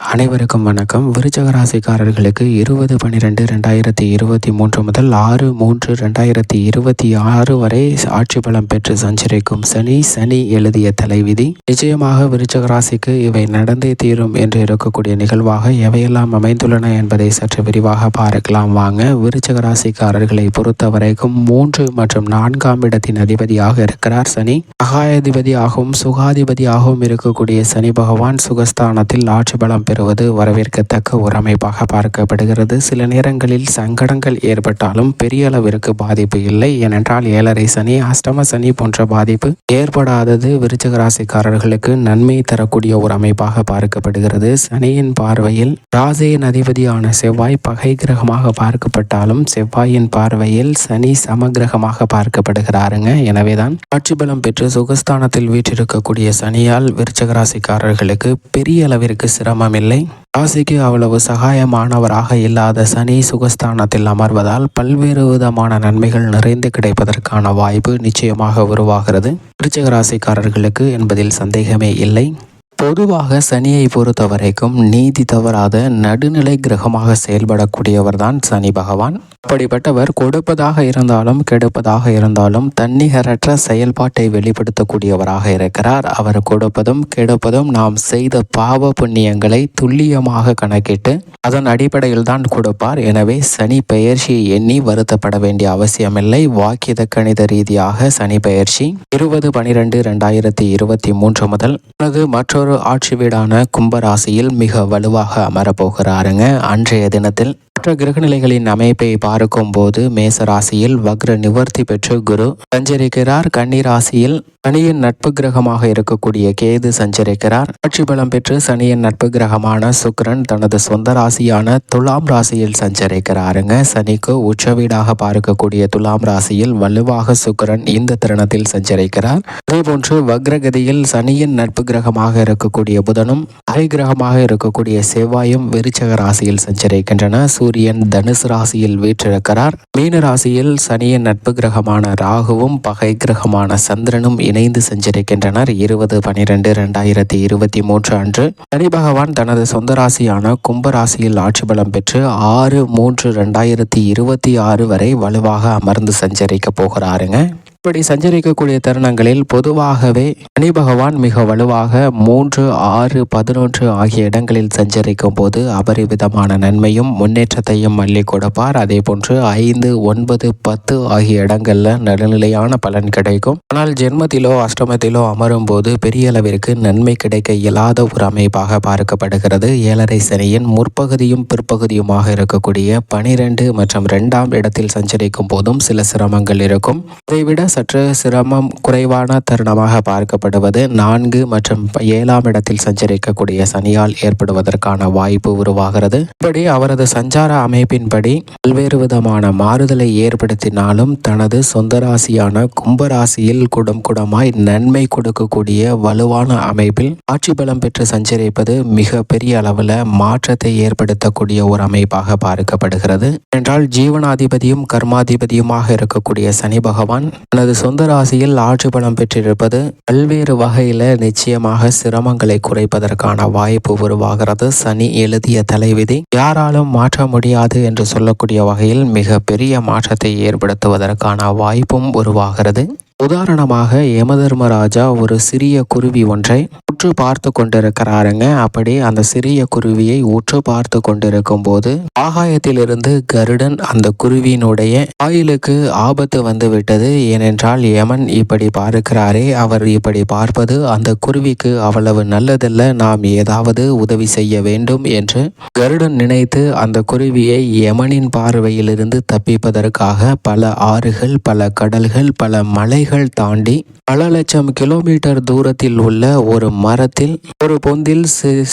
அனைவருக்கும் வணக்கம். விருச்சக ராசிக்காரர்களுக்கு இருபது பன்னிரெண்டு ரெண்டாயிரத்தி இருபத்தி மூன்று முதல் ஆறு மூன்று ரெண்டாயிரத்தி இருபத்தி ஆறு வரை ஆட்சி பலம் பெற்று சஞ்சரிக்கும் சனி சனி எழுதிய தலைவிதி. நிச்சயமாக விருச்சக ராசிக்கு இவை நடந்தே தீரும் என்று இருக்கக்கூடிய நிகழ்வாக எவையெல்லாம் அமைந்துள்ளன என்பதை சற்று விரிவாக பார்க்கலாம். வாங்க விருச்சக ராசிக்காரர்களை பொறுத்த வரைக்கும் மூன்று மற்றும் நான்காம் இடத்தின் அதிபதியாக இருக்கிறார் சனி. சகாயாதிபதியாகவும் சுகாதிபதியாகவும் இருக்கக்கூடிய சனி பகவான் சுகஸ்தானத்தில் ஆட்சி பலம் பெறுவது வரவேற்கத்தக்க ஒரு அமைப்பாக பார்க்கப்படுகிறது. சில நேரங்களில் சங்கடங்கள் ஏற்பட்டாலும் பெரிய அளவிற்கு பாதிப்பு இல்லை. ஏனென்றால் ஏழரை சனி அஷ்டம சனி போன்ற பாதிப்பு ஏற்படாதது விருச்சக ராசிக்காரர்களுக்கு நன்மை தரக்கூடிய ஒரு அமைப்பாக பார்க்கப்படுகிறது. சனியின் பார்வையில் ராசியின் அதிபதியான செவ்வாய் பகை கிரகமாக பார்க்கப்பட்டாலும் செவ்வாயின் பார்வையில் சனி சமகிரகமாக பார்க்கப்படுகிறாருங்க. எனவேதான் ஆட்சி பலம் பெற்று சுகஸ்தானத்தில் வீற்றிருக்கக்கூடிய சனியால் விருச்சக ராசிக்காரர்களுக்கு பெரிய அளவிற்கு சிரமம் இல்லை. ராசிக்கு அவ்வளவு சகாயமானவராக இல்லாத சனி சுகஸ்தானத்தில் அமர்வதால் பல்வேறு விதமான நன்மைகள் நிறைந்து கிடைப்பதற்கான வாய்ப்பு நிச்சயமாக உருவாகிறது. விருச்சிக ராசிக்காரர்களுக்கு என்பதில் சந்தேகமே இல்லை. பொதுவாக சனியை பொறுத்த வரைக்கும் நீதி தவறாத நடுநிலை கிரகமாக செயல்படக்கூடியவர் தான் சனி பகவான். அப்படிப்பட்டவர் கொடுப்பதாக இருந்தாலும் கெடுப்பதாக இருந்தாலும் தன்னிகரற்ற செயல்பாட்டை வெளிப்படுத்தக்கூடியவராக இருக்கிறார். அவர் கொடுப்பதும் கெடுப்பதும் நாம் செய்த பாவ புண்ணியங்களை துல்லியமாக கணக்கிட்டு அதன் அடிப்படையில் தான் கொடுப்பார். எனவே சனி பெயர்ச்சியை எண்ணி வருத்தப்பட வேண்டிய அவசியமில்லை. வாக்கிய கணித ரீதியாக சனி பெயர்ச்சி இருபது பனிரெண்டு ரெண்டாயிரத்தி இருபத்தி மூன்று முதல். மற்றொரு ஆட்சி வீடான கும்பராசியில் மிக வலுவாக அமரப்போகிறாருங்க அன்றைய தினத்தில் மற்ற கிரகநிலைகளின் அமைப்பை பார்க்கும் போது மேச ராசியில் வக்ர நிவர்த்தி பெற்று குரு சஞ்சரிக்கிறார். கன்னி ராசியில் சனியின் நட்பு கிரகமாக இருக்கக்கூடிய கேது சஞ்சரிக்கிறார். ஆட்சி பலம் பெற்று சனியின் நட்பு கிரகமான சுக்ரன் தனது சொந்த ராசியான துலாம் ராசியில் சஞ்சரிக்கிறாருங்க. சனிக்கு உச்ச வீடாக பார்க்கக்கூடிய துலாம் ராசியில் வலுவாக சுக்ரன் இந்த தருணத்தில் சஞ்சரிக்கிறார். அதேபோன்று வக்ரகதியில் சனியின் நட்பு கிரகமாக இருக்கக்கூடிய புதனும் அரை கிரகமாக இருக்கக்கூடிய செவ்வாயும் விருச்சக ராசியில் சஞ்சரிக்கின்றன. சூரிய சூரியன் தனுசு ராசியில் வீற்றிருக்கிறார். மீன ராசியில் சனியின் நட்பு கிரகமான ராகுவும் பகை கிரகமான சந்திரனும் இணைந்து சஞ்சரிக்கின்றனர். இருபது பனிரெண்டு இரண்டாயிரத்தி இருபத்தி மூன்று அன்று சனி பகவான் தனது சொந்த ராசியான கும்ப ராசியில் ஆட்சி பலம் பெற்று ஆறு மூன்று இரண்டாயிரத்தி இருபத்தி ஆறு வரை வலுவாக அமர்ந்து சஞ்சரிக்க போகிறாருங்க. இப்படி சஞ்சரிக்கக்கூடிய தருணங்களில் பொதுவாகவே சனி பகவான் மிக வலுவாக மூன்று ஆறு பதினொன்று ஆகிய இடங்களில் சஞ்சரிக்கும் போது அபரிவிதமான நன்மையும் முன்னேற்றத்தையும் மல்லி கொடுப்பார். அதே போன்று ஐந்து ஒன்பது பத்து ஆகிய இடங்கள்ல நடுநிலையான பலன் கிடைக்கும். ஆனால் ஜென்மத்திலோ அஷ்டமத்திலோ அமரும் போது பெரிய அளவிற்கு நன்மை கிடைக்க இயலாத ஒரு அமைப்பாக பார்க்கப்படுகிறது. ஏழரை சனியின் முற்பகுதியும் பிற்பகுதியுமாக இருக்கக்கூடிய பனிரெண்டு மற்றும் இரண்டாம் இடத்தில் சஞ்சரிக்கும் போதும் சில சிரமங்கள் இருக்கும். அதைவிட சற்று சிரமம் குறைவான தருணமாக பார்க்கப்படுவது நான்கு மற்றும் ஏழாம் இடத்தில் சஞ்சரிக்கக்கூடிய சனியால் ஏற்படுவதற்கான வாய்ப்பு உருவாகிறது. இப்படி அவரது சஞ்சார அமைப்பின்படி பல்வேறு விதமான மாறுதலை ஏற்படுத்தினாலும் தனது சொந்த ராசியான கும்பராசியில் குடம் குடமாய் நன்மை கொடுக்கக்கூடிய வலுவான அமைப்பில் ஆட்சி பலம் பெற்று சஞ்சரிப்பது மிக பெரிய அளவில் மாற்றத்தை ஏற்படுத்தக்கூடிய ஒரு அமைப்பாக பார்க்கப்படுகிறது. என்றால் ஜீவனாதிபதியும் கர்மாதிபதியுமாக இருக்கக்கூடிய சனி பகவான் தனது சொந்த ராசியில் ஆட்சி பலம் பெற்றிருப்பது பல்வேறு வகையில் நிச்சயமாக சிரமங்களை குறைப்பதற்கான வாய்ப்பு உருவாகிறது. சனி எழுதிய தலைவிதி யாராலும் மாற்ற முடியாது என்று சொல்லக்கூடிய வகையில் மிக பெரிய மாற்றத்தை ஏற்படுத்துவதற்கான வாய்ப்பும் உருவாகிறது. உதாரணமாக யமதர்மராஜா ஒரு சிறிய குருவி ஒன்றை உற்று பார்த்து கொண்டிருக்கிறாருங்க. அப்படி அந்த சிறிய குருவியை உற்று பார்த்து கொண்டிருக்கும் போது ஆகாயத்திலிருந்து கருடன் அந்த குருவியினுடைய ஆயிலுக்கு ஆபத்து வந்து விட்டது ஏனென்றால் யமன் இப்படி பார்க்கிறாரே அவர் இப்படி பார்ப்பது அந்த குருவிக்கு அவ்வளவு நல்லதல்ல. நாம் ஏதாவது உதவி செய்ய வேண்டும் என்று கருடன் நினைத்து அந்த குருவியை யமனின் பார்வையிலிருந்து தப்பிப்பதற்காக பல ஆறுகள் பல கடல்கள் பல மலைகள் எல்லைகள் தாண்டி பல லட்சம் கிலோமீட்டர் தூரத்தில் உள்ள ஒரு மரத்தில் ஒரு பொந்தில்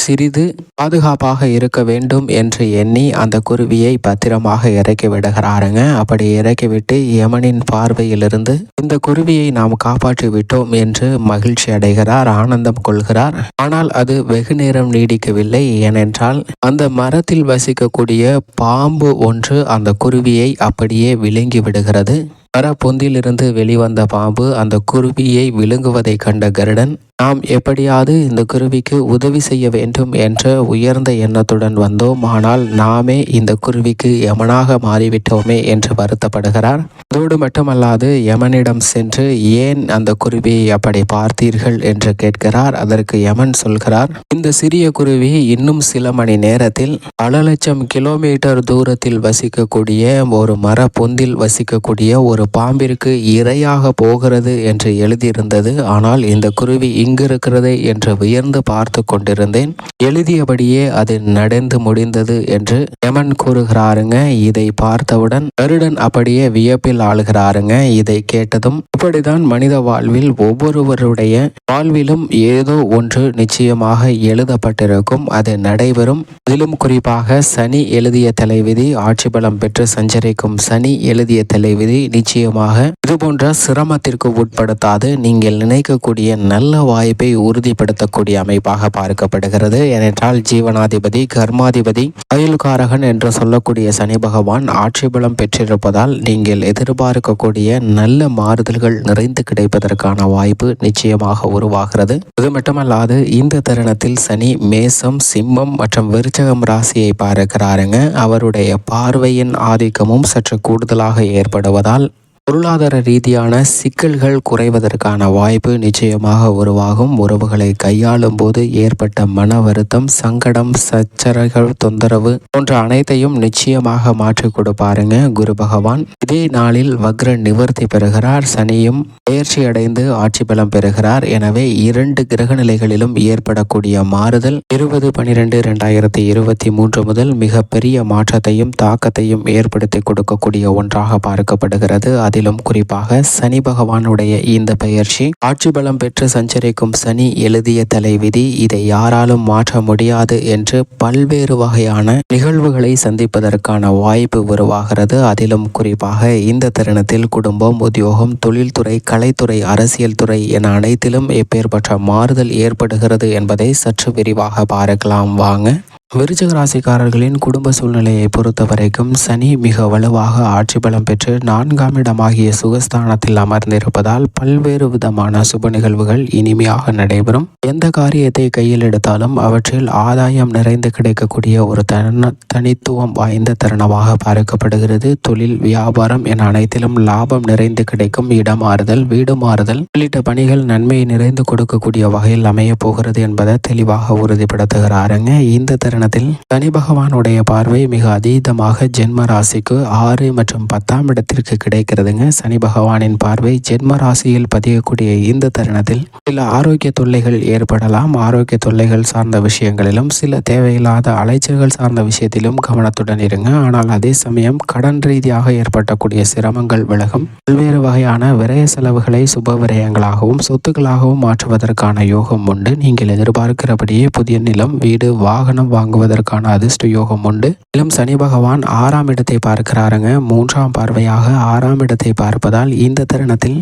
சிறிது பாதுகாப்பாக இருக்க வேண்டும் என்று எண்ணி அந்த குருவியை பத்திரமாக இறக்கி விடுகிறாருங்க. அப்படி இறக்கிவிட்டு யமனின் பார்வையிலிருந்து இந்த குருவியை நாம் காப்பாற்றி விட்டோம் என்று மகிழ்ச்சி அடைகிறார் ஆனந்தம் கொள்கிறார். ஆனால் அது வெகு நேரம் நீடிக்கவில்லை. ஏனென்றால் அந்த மரத்தில் வசிக்கக்கூடிய பாம்பு ஒன்று அந்த குருவியை அப்படியே விழுங்கி விடுகிறது. மரப்பொந்திலிருந்து வெளிவந்த பாம்பு அந்த குருவியை விழுங்குவதை கண்ட கருடன் நாம் எப்படியாவது இந்த குருவிக்கு உதவி செய்ய வேண்டும் என்ற உயர்ந்த எண்ணத்துடன் வந்தோம். ஆனால் நாமே இந்த குருவிக்கு யமனாக மாறிவிட்டோமே என்று வருத்தப்படுகிறார். அதோடு மட்டுமல்லாது யமனிடம் சென்று ஏன் அந்த குருவியை அப்படி பார்த்தீர்கள்? என்று கேட்கிறார். அதற்கு யமன் சொல்கிறார் இந்த சிறிய குருவி இன்னும் சில மணி நேரத்தில் பல லட்சம் கிலோமீட்டர் தூரத்தில் வசிக்கக்கூடிய ஒரு மர பொந்தில் வசிக்கக்கூடிய ஒரு பாம்பிற்கு இரையாக போகிறது என்று எழுதியிருந்தது. ஆனால் இந்த குருவி இங்கிருக்கிறதே என்று வியர்ந்து பார்த்து கொண்டிருந்தேன். எழுதியபடியே அது நடந்து முடிந்தது என்று யமன் கூறுகிறாருங்க. இதை பார்த்தவுடன் கருடன் அப்படியே வியப்பில் ஆளுகிறாருங்க. இதை கேட்டதும் இப்படிதான் மனித வாழ்வில் ஒவ்வொருவருடைய வாழ்விலும் ஏதோ ஒன்று நிச்சயமாக எழுதப்பட்டிருக்கும். அது நடைபெறும். அதிலும் குறிப்பாக சனி எழுதிய தலைவிதி ஆட்சி பலம் பெற்று சஞ்சரிக்கும் சனி எழுதிய தலைவிதி நிச்சயம் நிச்சயமாக இதுபோன்ற சிரமத்திற்கு உட்படுத்தாது. நீங்கள் நினைக்கக்கூடிய நல்ல வாய்ப்பை உறுதிப்படுத்தக்கூடிய அமைப்பாக பார்க்கப்படுகிறது. ஏனென்றால் ஜீவனாதிபதி கர்மாதிபதி அயல்காரகன் என்று சொல்லக்கூடிய சனி பகவான் ஆட்சி பலம் பெற்றிருப்பதால் நீங்கள் எதிர்பார்க்கக்கூடிய நல்ல மாறுதல்கள் நிறைந்து கிடைப்பதற்கான வாய்ப்பு நிச்சயமாக உருவாகிறது. அது மட்டுமல்லாது இந்த தருணத்தில் சனி மேசம் சிம்மம் மற்றும் விருச்சகம் ராசியை பார்க்கிறாருங்க. அவருடைய பார்வையின் ஆதிக்கமும் சற்று கூடுதலாக ஏற்படுவதால் பொருளாதார ரீதியான சிக்கல்கள் குறைவதற்கான வாய்ப்பு நிச்சயமாக உருவாகும். உறவுகளை கையாளும் போது ஏற்பட்ட மன வருத்தம் சங்கடம் சச்சரகள் தொந்தரவு போன்ற அனைத்தையும் நிச்சயமாக மாற்றி கொடுப்பாருங்க குரு பகவான். இதே நாளில் வக்ர நிவர்த்தி பெறுகிறார். சனியும் பயிற்சி அடைந்து ஆட்சி பலம் பெறுகிறார். எனவே இரண்டு கிரக நிலைகளிலும் ஏற்படக்கூடிய மாறுதல் இருபது பனிரெண்டு இரண்டாயிரத்தி இருபத்தி மூன்று முதல் மிகப்பெரிய மாற்றத்தையும் தாக்கத்தையும் ஏற்படுத்தி கொடுக்கக்கூடிய ஒன்றாக பார்க்கப்படுகிறது. அதிலும் குறிப்பாக சனி பகவானுடைய இந்த பெயர்ச்சி ஆட்சி பலம் பெற்று சஞ்சரிக்கும் சனி எழுதிய தலைவிதி இதை யாராலும் மாற்ற முடியாது என்று பல்வேறு வகையான நிகழ்வுகளை சந்திப்பதற்கான வாய்ப்பு உருவாகிறது. அதிலும் குறிப்பாக இந்த தருணத்தில் குடும்பம் உத்தியோகம் தொழில்துறை கலைத்துறை அரசியல் துறை என அனைத்திலும் எப்பேற்பட்ட மாறுதல் ஏற்படுகிறது என்பதை சற்று விரிவாக பார்க்கலாம். வாங்க. விருச்சக ராசிக்காரர்களின் குடும்ப சூழ்நிலையை பொறுத்த வரைக்கும் சனி மிக வலுவாக ஆட்சி பலம் பெற்று நான்காம் இடமாகிய சுகஸ்தானத்தில் அமர்ந்திருப்பதால் பல்வேறு விதமான சுப நிகழ்வுகள் இனிமையாக நடைபெறும். எந்த காரியத்தை கையில் எடுத்தாலும் அவற்றில் ஆதாயம் நிறைந்து கிடைக்கக்கூடிய ஒரு தன தனித்துவம் வாய்ந்த தருணமாக பார்க்கப்படுகிறது. தொழில் வியாபாரம் என அனைத்திலும் லாபம் நிறைந்து கிடைக்கும் இடமாறுதல் வீடு மாறுதல் உள்ளிட்ட பணிகள் நன்மையை நிறைந்து கொடுக்கக்கூடிய வகையில் அமையப் போகிறது என்பதை தெளிவாக உறுதிப்படுத்துகிறாருங்க. இந்த தருணத்தில் சனி பகவானுடைய பார்வை மிக அதீதமாக ஜென்ம ராசிக்கு ஆறு மற்றும் பத்தாம் இடத்திற்கு கிடைக்கிறதுங்க. சனி பகவானின் பார்வை ஜென்ம ராசியில் பதியக்கூடிய இந்த தருணத்தில் சில ஆரோக்கிய தொல்லைகள் ஏற்படலாம். ஆரோக்கிய தொல்லைகள் சார்ந்த விஷயங்களிலும் சில தேவையில்லாத அலைச்சல்கள் சார்ந்த விஷயத்திலும் கவனத்துடன் இருங்க. ஆனால் அதே சமயம் கடன் ரீதியாக ஏற்பட்டக்கூடிய சிரமங்கள் விலகும். பல்வேறு வகையான விரய செலவுகளை சுப விரயங்களாகவும் சொத்துக்களாகவும் மாற்றுவதற்கான யோகம் உண்டு. நீங்கள் எதிர்பார்க்கிறபடியே புதிய நிலம் வீடு வாகனம் வாங்குவதற்கான அதிர்ஷ்ட யோகம் உண்டு. மேலும் சனி பகவான் ஆறாம் இடத்தை பார்க்கிறாருங்க. மூன்றாம் பார்வையாக ஆறாம் இடத்தை பார்ப்பதால் இந்த தருணத்தில்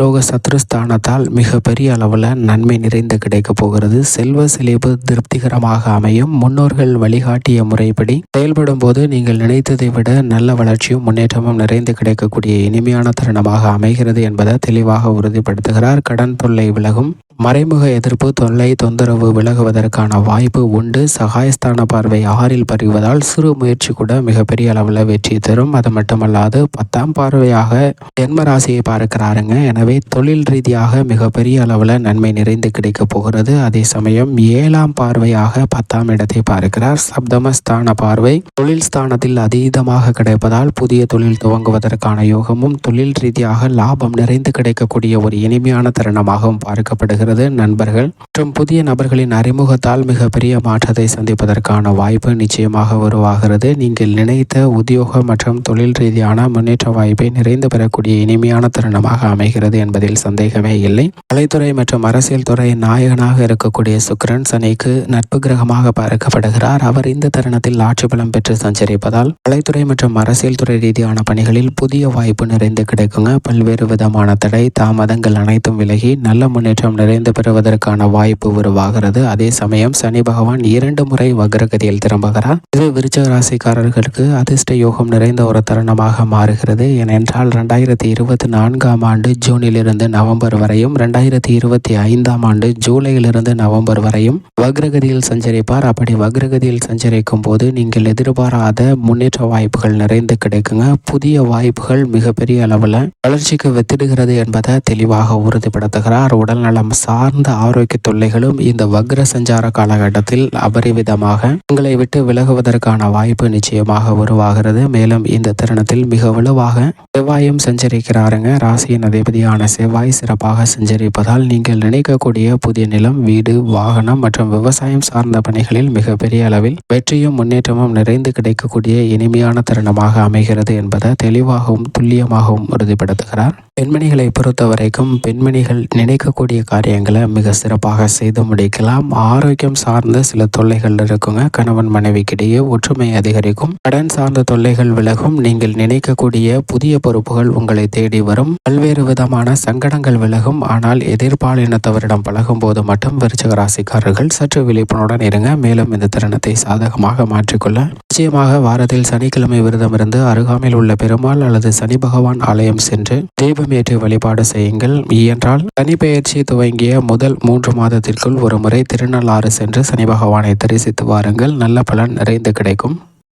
ரோக சத்ருஸ்தானத்தால் மிக பெரிய அளவில் நன்மை நிறைந்து கிடைக்க போகிறது. செல்வ செழிப்பு திருப்திகரமாக அமையும். முன்னோர்கள் வழிகாட்டிய முறைப்படி செயல்படும் போது நீங்கள் நினைத்ததை விட நல்ல வளர்ச்சியும் முன்னேற்றமும் நிறைந்து கிடைக்கக்கூடிய இனிமையான தருணமாக அமைகிறது என்பதை தெளிவாக உறுதிப்படுத்துகிறார். கடன் தொல்லை விலகும். மறைமுக எதிர்ப்பு தொல்லை தொந்தரவு விலகுவதற்கான வாய்ப்பு உண்டு. சகாயஸ்தான பார்வை ஆறில் பறிவதால் சிறு முயற்சி கூட மிகப்பெரிய அளவில் வெற்றி தரும். அது மட்டுமல்லாது பத்தாம் பார்வையாக ஜென்ம ராசியை பார்க்கிறாருங்க. எனவே தொழில் ரீதியாக மிகப்பெரிய அளவில் நன்மை நிறைந்து கிடைக்க போகிறது. அதே சமயம் ஏழாம் பார்வையாக பத்தாம் இடத்தை பார்க்கிறார். சப்தமஸ்தான பார்வை தொழில் ஸ்தானத்தில் அதீதமாக கிடைப்பதால் புதிய தொழில் துவங்குவதற்கான யோகமும் தொழில் ரீதியாக லாபம் நிறைந்து கிடைக்கக்கூடிய ஒரு இனிமையான தருணமாகவும் பார்க்கப்படுகிறது. வருகிறது நண்பர்கள். மற்றும் புதிய நபர்களின் அறிமுகத்தால் மிகப்பெரிய மாற்றத்தை சந்திப்பதற்கான வாய்ப்பு நிச்சயமாக உருவாகிறது. நீங்கள் நினைத்த உத்தியோக மற்றும் தொழில் ரீதியான முன்னேற்ற வாய்ப்பை நிறைந்து பெறக்கூடிய இனிமையான தருணமாக அமைகிறது என்பதில் சந்தேகமே இல்லை. கலைத்துறை மற்றும் அரசியல் துறை நாயகனாக இருக்கக்கூடிய சுக்கரன் சனிக்கு நட்பு கிரகமாக பார்க்கப்படுகிறார். அவர் இந்த தருணத்தில் ஆட்சி பலம் பெற்று சஞ்சரிப்பதால் கலைத்துறை மற்றும் அரசியல் துறை ரீதியான பணிகளில் புதிய வாய்ப்பு நிறைந்து கிடைக்குங்க. பல்வேறு விதமான தடை தாமதங்கள் அனைத்தும் விலகி நல்ல முன்னேற்றம் நிறைந்து குறைந்து பெறுவதற்கான வாய்ப்பு உருவாகிறது. அதே சமயம் சனி பகவான் இரண்டு முறை வக்ரகதியில் திரும்புகிறார். இது விருச்சக ராசிக்காரர்களுக்கு அதிர்ஷ்ட யோகம் நிறைந்த ஒரு தருணமாக மாறுகிறது. ஏனென்றால் ரெண்டாயிரத்தி இருபத்தி நான்காம் ஆண்டு ஜூனிலிருந்து நவம்பர் வரையும் ரெண்டாயிரத்தி இருபத்தி ஐந்தாம் ஆண்டு ஜூலையிலிருந்து நவம்பர் வரையும் வக்ரகதியில் சஞ்சரிப்பார். அப்படி வக்ரகதியில் சஞ்சரிக்கும் போது நீங்கள் எதிர்பாராத முன்னேற்ற வாய்ப்புகள் நிறைந்து கிடைக்குங்க. புதிய வாய்ப்புகள் மிகப்பெரிய அளவில் வளர்ச்சிக்கு வெத்திடுகிறது என்பதை தெளிவாக உறுதிப்படுத்துகிறார். உடல்நலம் சார்ந்த ஆரோக்கிய தொல்லைகளும் இந்த வக்ர சஞ்சார காலகட்டத்தில் அபரிவிதமாக உங்களை விட்டு விலகுவதற்கான வாய்ப்பு நிச்சயமாக உருவாகிறது. மேலும் இந்த தருணத்தில் மிக வலுவாக செவ்வாயும் சஞ்சரிக்கிறாருங்க. ராசியின் அதிபதியான செவ்வாய் சிறப்பாக சஞ்சரிப்பதால் நீங்கள் நினைக்கக்கூடிய புதிய நிலம் வீடு வாகனம் மற்றும் விவசாயம் சார்ந்த பணிகளில் மிகப்பெரிய அளவில் வெற்றியும் முன்னேற்றமும் நிறைந்து கிடைக்கக்கூடிய இனிமையான தருணமாக அமைகிறது என்பதை தெளிவாகவும் துல்லியமாகவும் உறுதிப்படுத்துகிறார். பெண்மணிகளை பொறுத்த வரைக்கும் பெண்மணிகள் நினைக்கக்கூடிய காரியங்களை மிக சிறப்பாக செய்து முடிக்கலாம். ஆரோக்கியம் சார்ந்த சில தொல்லைகள் இருக்குங்க. கணவன் மனைவிக்கிடையே ஒற்றுமை அதிகரிக்கும். கடன் சார்ந்த தொல்லைகள் விலகும். நீங்கள் நினைக்கக்கூடிய புதிய பொறுப்புகள் உங்களை தேடி வரும். பல்வேறு விதமான சங்கடங்கள் விலகும். ஆனால் எதிர்பாலினத்தவரிடம் பழகும் போது மட்டும் விருச்சக ராசிக்காரர்கள் சற்று விழிப்புணர்வுடன் இருங்க. மேலும் இந்த தருணத்தை சாதகமாக மாற்றிக்கொள்ள நிச்சயமாக வாரத்தில் சனிக்கிழமை விரதம் இருந்து அருகாமையில் உள்ள பெருமாள் அல்லது சனி பகவான் ஆலயம் சென்று தீபமேற்றி வழிபாடு செய்யுங்கள். இயன்றால் சனி பெயர்ச்சி துவங்கிய முதல் மூன்று மாதத்திற்குள் ஒரு முறை திருநள்ளாறு சென்று சனி பகவானை தரிசித்து வாருங்கள். நல்ல பலன் நிறைந்து கிடைக்கும்.